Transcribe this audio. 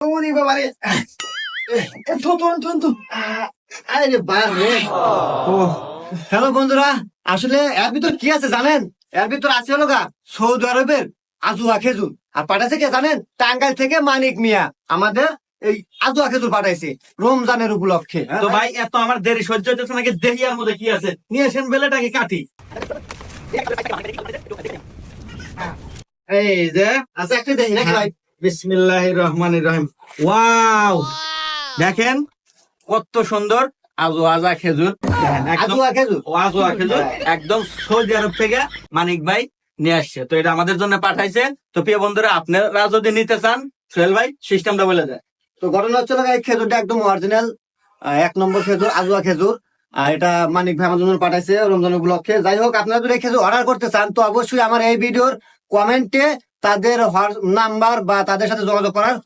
ওরে বাবারে। তো তো তো তো আরে বারে ও হ্যালো বন্ধুরা আসলে এর ভিতর কি আছে জানেন? এর ভিতর আছে হলো গা সৌদি আরবের আজুয়া খেজুর। আর পাঠাইছে কে জানেন? টাঙ্গাইল থেকে মানিক মিয়া আমাদের এই আজুয়া খেজুর পাঠাইছে রমজানের উপলক্ষে। তো ভাই এত আমার দেরি সহ্য হইতেছে নাকি? দেহিয়ার মধ্যে কি আছে? নিয়ে আসেন বেলেটাকে কাটি। এই যে আচ্ছা একটা দেখি নাকি ভাই? বিসমিল্লাহ রহমান রহিম। ওয়াও! দেখেন কত সুন্দর আজু খেজুর। দেখেন, আজুয়া খেজুর? আজুয়া খেজুর একদম সৌদি আরব থেকে মানিক ভাই নিয়ে আসছে। তো এটা আমাদের জন্য পাঠাইছে। তো প্রিয় বন্ধুরা আপনারা যদি নিতে চান সোহেল ভাই সিস্টেমটা বলে দেয় তো ঘটনা হচ্ছে না এই খেজুরটা একদম অরিজিনাল এক নম্বর খেজুর আজুয়া খেজুর। আর এটা মানিক ভাই আমার জন্য পাঠাইছে রমজান উপলক্ষে। যাই হোক আপনারা যদি খেজুর অর্ডার করতে চান তো অবশ্যই আমার এই ভিডিওর কমেন্টে তাদের নাম্বার বা তাদের সাথে যোগাযোগ করার